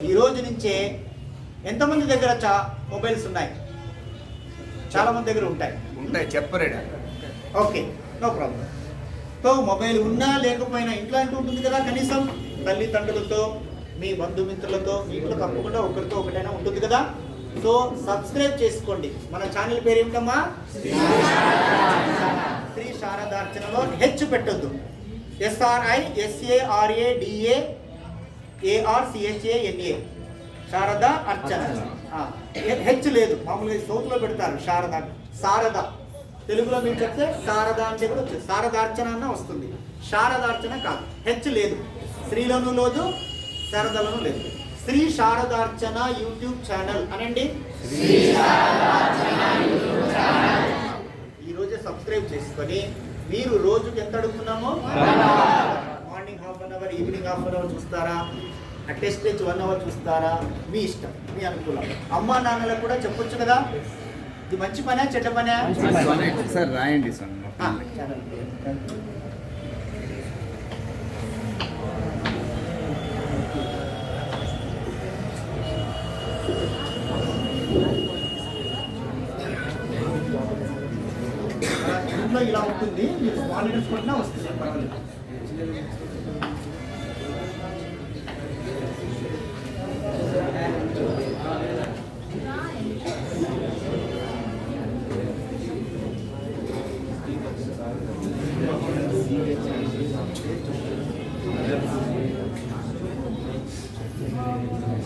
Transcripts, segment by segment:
ఈ రోజు నుంచే ఎంతమంది దగ్గర చా మొబైల్స్ ఉన్నాయి? చాలా మంది దగ్గర ఉంటాయి. ఉంటాయి చెప్పరేడా okay no problem. So mobile ఉన్నా లేకపోయినా ఇంట్లో అంటూ ఉంటుంది కదా కనీసం తల్లిదండ్రులతో మీ బంధుమిత్రులతో మీ ఇంట్లో తప్పకుండా ఒకరితో ఒకటైనా ఉంటుంది కదా? సో సబ్స్క్రైబ్ చేసుకోండి. మన ఛానల్ పేరు ఏమిటమ్మా శ్రీ శారదార్చనలో హెచ్ పెట్టొద్దు. SRI SARA DA ARCHANA Sharada Archana. H లేదు. మామూలుగా సౌత్లో పెడతారు శారద. శారద. తెలుగులో మీరు చెప్తే శారద అంటే కూడా వచ్చేది. శారదార్చన అన్న వస్తుంది. శారదార్చన కాదు. హెచ్ లేదు. స్త్రీలోనూ లేదు శారదలోనూ లేదు. శ్రీ శారదార్చన యూట్యూబ్ ఛానల్ అనండి. ఈ రోజే సబ్స్క్రైబ్ చేసుకొని మీరు రోజుకి ఎంత అడుగుతున్నామో? Hour evening half an hour చూస్తారా? అట్లీస్ట్ వన్ అవర్ చూస్తారా? మీ ఇష్టం మీ అనుకూలం. అమ్మా నాన్నలకు కూడా చెప్పొచ్చు కదా? ఇది మంచి పనా చెడ్డ పనా? సార్ రాయండి సార్. ఇలా ఉంటుంది. మీరు స్మాల్ లెటర్స్ కొట్టినా వస్తుంది. పర్వాలేదు.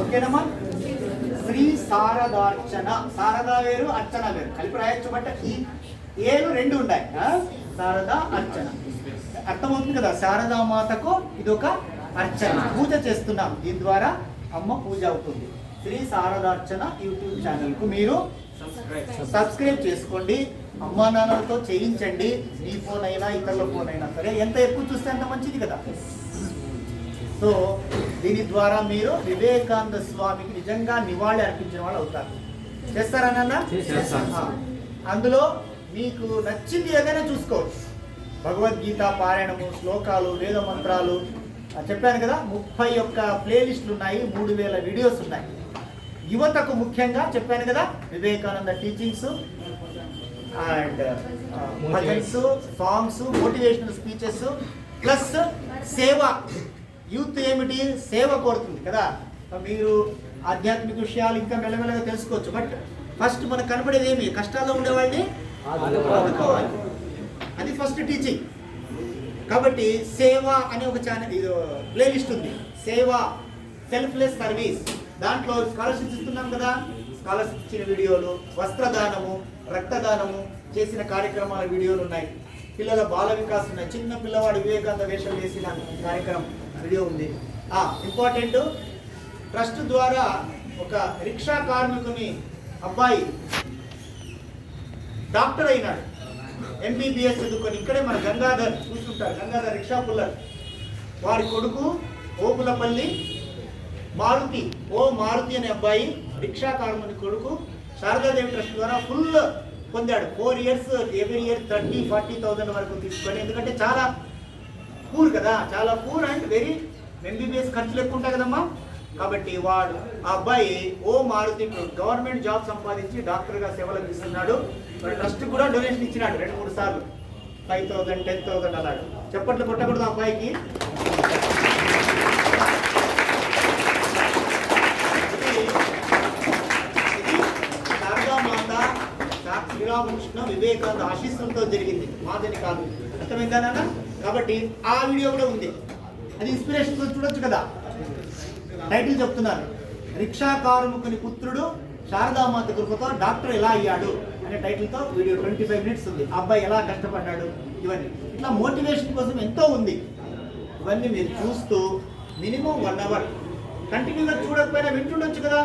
ఓకేనమ్మా శ్రీ శారదార్చన శారదా వేరు అర్చన వేరు. కలిపి రాయొచ్చు బట్ ఈ ఏలు రెండు ఉన్నాయి శారదా అర్చన. అర్థమవుతుంది కదా? శారదా మాతకు ఇది ఒక అర్చన. పూజ చేస్తున్నాం. దీని ద్వారా అమ్మ పూజ అవుతుంది. శ్రీ శారదార్చన యూట్యూబ్ ఛానల్కు మీరు సబ్స్క్రైబ్ చేసుకోండి. అమ్మా నాన్నలతో చేయించండి. మీ ఫోన్ అయినా ఇతరుల ఫోన్ అయినా సరే ఎంత ఎక్కువ చూస్తే అంత మంచిది కదా? సో దీని ద్వారా మీరు వివేకానంద స్వామికి నిజంగా నివాళి అర్పించిన వాళ్ళు అవుతారు. చేస్తారా నాన్న? చేస్తాం. ఆ. అందులో మీకు నచ్చింది ఏదైనా చూసుకోవచ్చు. భగవద్గీత పారాయణము శ్లోకాలు వేద మంత్రాలు. చెప్పాను కదా ముప్పై ఒక్క ప్లేలిస్టులు ఉన్నాయి మూడు వేల వీడియోస్ ఉన్నాయి. యువతకు ముఖ్యంగా చెప్పాను కదా Vivekananda teachings and bhajans songs motivational speeches plus సేవ. యూత్ ఏమిటి? సేవ కోరుతుంది కదా. మీరు ఆధ్యాత్మిక విషయాలు ఇంకా మెల్లమెల్లగా తెలుసుకోవచ్చు. బట్ ఫస్ట్ మనకు కనపడేది ఏమి? కష్టాల్లో ఉండేవాళ్ళని ఆదుకోవాలి. అది ఫస్ట్ టీచింగ్. కాబట్టి సేవ అనే ఒక ఛానల్ ఇది ప్లేలిస్ట్ ఉంది. సేవ సెల్ఫ్లెస్ సర్వీస్. దాంట్లో స్కాలర్షిప్స్ ఇస్తున్నాం కదా. స్కాలర్షిప్ ఇచ్చిన వీడియోలు వస్త్రదానము రక్తదానము చేసిన కార్యక్రమాల వీడియోలు ఉన్నాయి. పిల్లల బాల వికాసం ఉన్నాయి. చిన్న పిల్లవాడు వివేకానంద వేషం వేసిన కార్యక్రమం. వీడియో ఉంది. ఇంపార్టెంట్ ట్రస్ట్ ద్వారా ఒక రిక్షా కార్మికుని అబ్బాయి డాక్టర్ అయినాడు. ఎంబీబీఎస్ చదువుకొని ఇక్కడే మన గంగాధర్ చూస్తుంటారు గంగాధర్ రిక్షా పుల్లర్. వారి కొడుకు ఓపులపల్లి మారుతి ఓ మారుతి అనే అబ్బాయి రిక్షా కార్మికుని కొడుకు శారదాదేవి ట్రస్ట్ ద్వారా ఫుల్ పొందాడు. Four years every year thirty forty thousand వరకు తీసుకొని ఎందుకంటే చాలా పూర్ కదా చాలా పూర్ అండ్ వెరీ ఎంబీబీఎస్ ఖర్చులు ఎక్కువ ఉంటాయి కదమ్మా. కాబట్టి వాడు ఆ అబ్బాయి ఓ మారుతి గవర్నమెంట్ జాబ్ సంపాదించి డాక్టర్గా సేవలు అందిస్తున్నాడు. మరి ట్రస్ట్ కూడా డొనేషన్ ఇచ్చినాడు రెండు మూడు సార్లు. ఫైవ్ థౌసండ్ టెన్ థౌసండ్ అలాగా చెప్పట్లు కొట్టకూడదు ఆ అబ్బాయికి. ఇది- శ్రీరామకృష్ణ వివేకానంద ఆశీస్సులతో జరిగింది. మాదని కాదు. అర్థమైందా నాన్న? కాబట్టి ఆ వీడియో కూడా ఉంది. అది ఇన్స్పిరేషన్ చూడొచ్చు కదా. టైటిల్ చెప్తున్నారు రిక్షా కార్మికుని పుత్రుడు శారదామాత కృపతో డాక్టర్ ఎలా అయ్యాడు అనే టైటిల్తో వీడియో ట్వంటీ ఫైవ్ మినిట్స్ ఉంది. అబ్బాయి ఎలా కష్టపడ్డాడు ఇవన్నీ. ఇట్లా మోటివేషన్ కోసం ఎంతో ఉంది. ఇవన్నీ మీరు చూస్తూ మినిమం వన్ అవర్ కంటిన్యూగా చూడకపోయినా వింటుండొచ్చు కదా.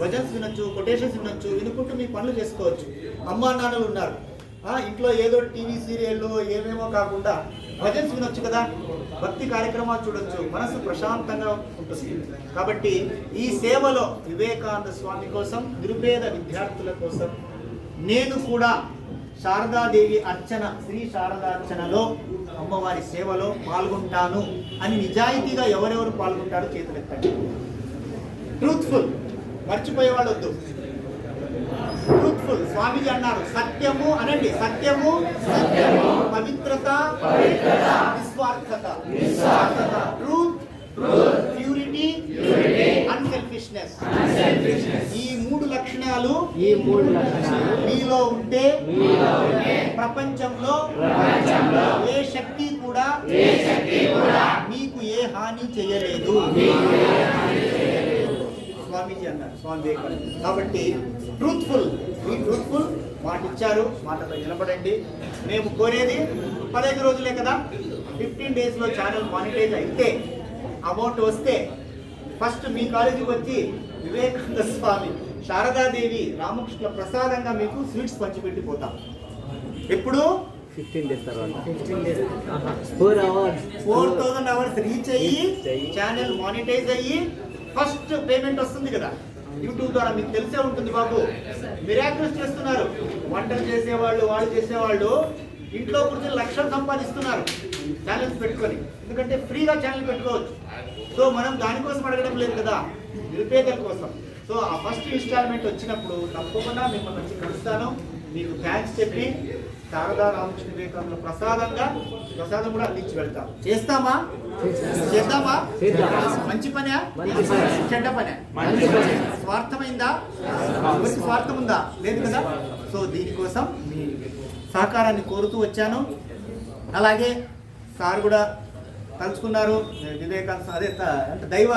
భజన్స్ వినొచ్చు కొటేషన్స్ వినొచ్చు వినుకుంటూ మీ పనులు చేసుకోవచ్చు. అమ్మా నాన్నలు ఉన్నారు. ఇంట్లో ఏదో టీవీ సీరియల్లో ఏమేమో కాకుండా భజన్స్ వినొచ్చు కదా? భక్తి కార్యక్రమాలు చూడొచ్చు. మనసు ప్రశాంతంగా ఉంటుంది. కాబట్టి ఈ సేవలో వివేకానంద స్వామి కోసం నిరుపేద విద్యార్థుల కోసం నేను కూడా శారదాదేవి అర్చన శ్రీ శారదార్చనలో అమ్మవారి సేవలో పాల్గొంటాను అని నిజాయితీగా ఎవరెవరు పాల్గొంటారో చేతులెత్తండి. ట్రూత్ఫుల్ మర్చిపోయేవాడు వద్దు ట్రూత్ఫుల్ స్వామీజీ అన్నారు. సత్యము అనండి. సత్యము సత్యము పవిత్రత నిస్వార్థత. ట్రూత్ ప్యూరిటీ అన్సెల్ఫిష్నెస్ ఈ మూడు లక్షణాలు ఈ మూడు లక్షణాలు మీలో ఉంటే ప్రపంచంలో ఏ శక్తి కూడా మీకు ఏ హాని చేయలేదు. స్వామీజీ అన్నారు. స్వామి వివేకానంద కాబట్టి ట్రూత్ఫుల్ ఈ ట్రూత్ఫుల్ మాట ఇచ్చారు మాటలో నిలబడండి. మేము కోరేది పదహైదు రోజులే కదా. ఫిఫ్టీన్ డేస్లో ఛానల్ మానిటైజ్ అయితే అమౌంట్ వస్తే ఫస్ట్ మీ కాలేజీకి వచ్చి వివేకానంద స్వామి శారదాదేవి రామకృష్ణ ప్రసాదంగా మీకు స్వీట్స్ పంచిపెట్టి పోతాం ఎప్పుడు? ఫిఫ్టీన్ డేస్ తర్వాత. Fifteen days four hours four thousand hours reach అయ్యి. ఛానల్ మానిటైజ్ అయ్యి ఫస్ట్ పేమెంట్ వస్తుంది కదా. యూట్యూబ్ ద్వారా మీకు తెలిసే ఉంటుంది బాబు. మిరాకుల్స్ చేస్తున్నారు. వంటలు చేసేవాళ్ళు వాళ్ళు చేసేవాళ్ళు ఇంట్లో కూర్చొని లక్షలు సంపాదిస్తున్నారు. ఛానల్స్ పెట్టుకొని. ఎందుకంటే ఫ్రీగా ఛానల్ పెట్టుకోవచ్చు. సో మనం దానికోసం అడగడం లేదు కదా. నిరుపేదల కోసం. సో ఆ ఫస్ట్ ఇన్స్టాల్మెంట్ వచ్చినప్పుడు తప్పకుండా మిమ్మల్ని వచ్చి కలుస్తాను. మీకు థ్యాంక్స్ చెప్పి శారదా రామకృష్ణ వివేకానంద ప్రసాదంగా ప్రసాదం కూడా అందించి వెళ్తాం. చేస్తామా? చేద్దామా? చేద్దాం. మంచి పనే? మంచి. చెడ్డ పనే. మంచి. స్వార్థమైందా? ఎవరికి స్వార్థం ఉందా లేదు కదా? సో దీనికోసం మీ సహకారాన్ని కోరుతూ వచ్చాను. అలాగే సార్ కూడా తలుచుకున్నారు. వివేకానంద అదే అంటే దైవ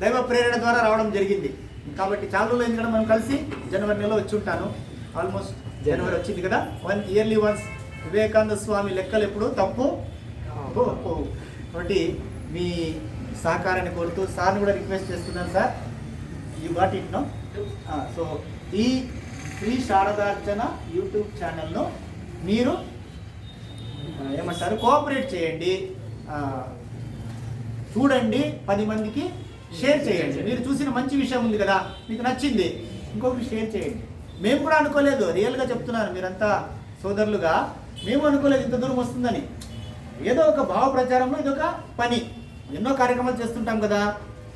దైవ ప్రేరణ ద్వారా రావడం జరిగింది. కాబట్టి చాలా రోజులు మనం కలిసి? జనవరి నెలలో వచ్చి ఉంటాను. ఆల్మోస్ట్ జనవరి వచ్చింది కదా? One yearly once Vivekananda Swami లెక్కలు ఎప్పుడు? తప్పు? కాబట్టి మీ సహకారాన్ని కోరుతూ సార్ని కూడా రిక్వెస్ట్ చేస్తున్నాను sir. You got it no so ఈ శ్రీ శారదార్చన యూట్యూబ్ ఛానల్ను మీరు ఏమంటారు? కోఆపరేట్ చేయండి. చూడండి. పది మందికి షేర్ చేయండి. మీరు చూసిన మంచి విషయం ఉంది కదా? మీకు నచ్చింది. ఇంకొకటి షేర్ చేయండి. మేము కూడా అనుకోలేదు. రియల్గా చెప్తున్నాను మీరంతా సోదరులుగా. మేము అనుకోలేదు ఇంత దూరం వస్తుందని. ఏదో ఒక భావ ప్రచారంలో ఇదొక పని. ఎన్నో కార్యక్రమాలు చేస్తుంటాం కదా.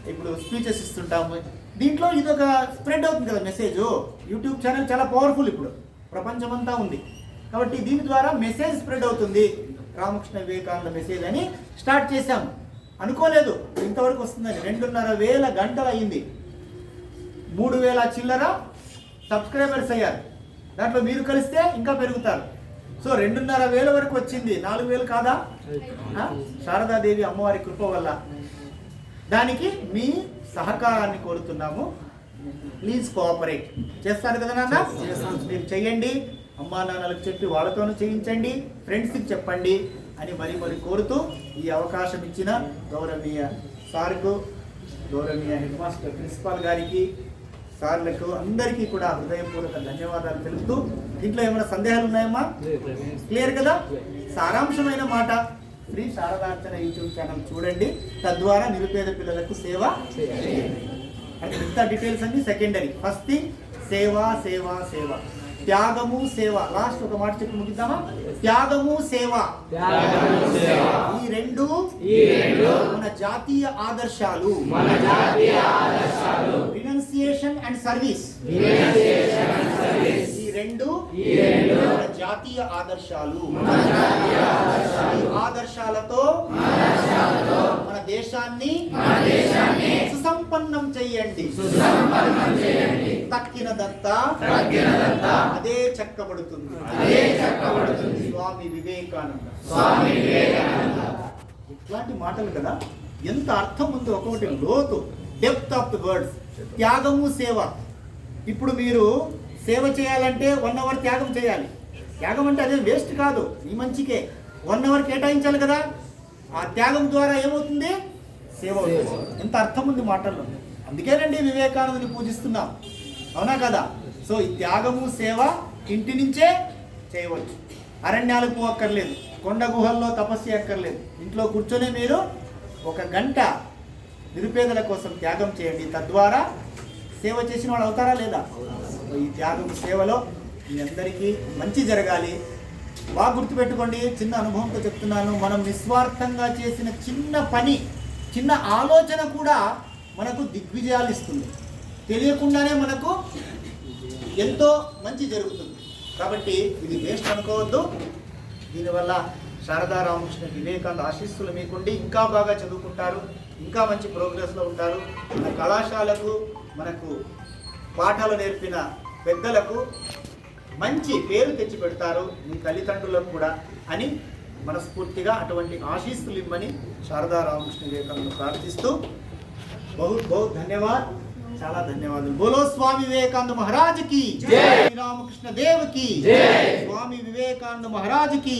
ఇప్పుడు స్పీచెస్ ఇస్తుంటాము దీంట్లో ఇదొక స్ప్రెడ్ అవుతుంది కదా మెసేజ్ యూట్యూబ్ ఛానల్ చాలా పవర్ఫుల్ ఇప్పుడు. ప్రపంచమంతా ఉంది. కాబట్టి దీని ద్వారా మెసేజ్ స్ప్రెడ్ అవుతుంది. రామకృష్ణ వివేకానంద మెసేజ్ అని స్టార్ట్ చేశాము అనుకోలేదు. ఇంతవరకు వస్తుందని. రెండున్నర వేల గంటలు అయ్యింది. మూడు వేల చిల్లర సబ్స్క్రైబర్స్ అయ్యారు. దాంట్లో మీరు కలిస్తే ఇంకా పెరుగుతారు. సో రెండున్నర వేల వరకు వచ్చింది. నాలుగు వేలు కాదా? శారదాదేవి అమ్మవారి కృప వల్ల. దానికి మీ సహకారాన్ని కోరుతున్నాము. Please cooperate. చేస్తారు కదా నాన్న? మీరు చెయ్యండి. అమ్మా నాన్నలకు చెప్పి వాళ్ళతోనూ చేయించండి. ఫ్రెండ్స్కి చెప్పండి అని మరి మరి కోరుతూ ఈ అవకాశం ఇచ్చిన గౌరవనీయ సార్కు గౌరవనీయ హెడ్ మాస్టర్ ప్రిన్సిపాల్ గారికి సార్లకు అందరికీ కూడా హృదయపూర్వక ధన్యవాదాలు తెలుపుతూ దీంట్లో ఏమైనా సందేహాలు ఉన్నాయమ్మా? క్లియర్ కదా? సారాంశమైన మాట. శ్రీ శారదార్చన యూట్యూబ్ ఛానల్ చూడండి. తద్వారా నిరుపేద పిల్లలకు సేవ అంటే ఇంత డీటెయిల్స్ అన్ని సెకండరీ ఫస్ట్ థింగ్ సేవ సేవ సేవ. త్యాగము సేవ లాస్ట్ ఒక మాట చెప్పి ముగిద్దామా త్యాగము సేవ ఈ రెండు మన జాతీయ ఆదర్శాలు రినౌన్సియేషన్ అండ్ సర్వీస్ ఈ రెండు మన జాతీయ ఆదర్శాలు ఈ ఆదర్శాలతో మన దేశాన్ని సుసంపన్నం చెయ్యండి తక్కినదంతా అదే చెక్కబడుతుంది. స్వామి వివేకానంద. ఇట్లాంటి మాటలు కదా ఎంత అర్థం ఉందో ఒక్కొక్కటి లోతు. డెప్త్ ఆఫ్ ది వర్డ్స్ త్యాగము సేవ. ఇప్పుడు మీరు సేవ చేయాలంటే వన్ అవర్ త్యాగం చేయాలి. త్యాగం అంటే అదే వేస్ట్ కాదు. మీ మంచికే. వన్ అవర్ కేటాయించాలి కదా. ఆ త్యాగం ద్వారా ఏమవుతుంది? సేవ. ఎంత అర్థం ఉంది మాటల్లో. అందుకేనండి వివేకానందుని పూజిస్తున్నాం. అవునా కదా? సో ఈ త్యాగము సేవ ఇంటి నుంచే చేయవచ్చు. అరణ్యాలకు పోక్కర్లేదు కొండ గుహల్లో తపస్సు అక్కర్లేదు ఇంట్లో కూర్చొని మీరు ఒక గంట నిరుపేదల కోసం త్యాగం చేయండి. తద్వారా సేవ చేసిన వాళ్ళు అవుతారా లేదా? సో ఈ త్యాగం సేవలో మీ అందరికీ మంచి జరగాలి. బాగా గుర్తుపెట్టుకోండి. చిన్న అనుభవంతో చెప్తున్నాను. మనం నిస్వార్థంగా చేసిన చిన్న పని చిన్న ఆలోచన కూడా మనకు దిగ్విజయాలు ఇస్తుంది. తెలియకుండానే మనకు ఎంతో మంచి జరుగుతుంది. కాబట్టి ఇది వేస్ట్ అనుకోవద్దు. దీనివల్ల శారదా రామకృష్ణ వివేకానంద ఆశీస్సులు మీకుండి ఇంకా బాగా చదువుకుంటారు ఇంకా మంచి ప్రోగ్రెస్లో ఉంటారు. మన కళాశాలకు మనకు పాఠాలు నేర్పిన పెద్దలకు మంచి పేరు తెచ్చి పెడతారు మీ తల్లిదండ్రులకు కూడా అని మనస్ఫూర్తిగా అటువంటి ఆశీస్సులు ఇవ్వని శారదా రామకృష్ణ వివేకానంద ప్రార్థిస్తూ బహు బహు ధన్యవాద్ చాలా ధన్యవాదాలు బోలో స్వామి వివేకానంద మహారాజ్కి శ్రీ రామకృష్ణ దేవ్కి స్వామి వివేకానంద మహారాజ్కి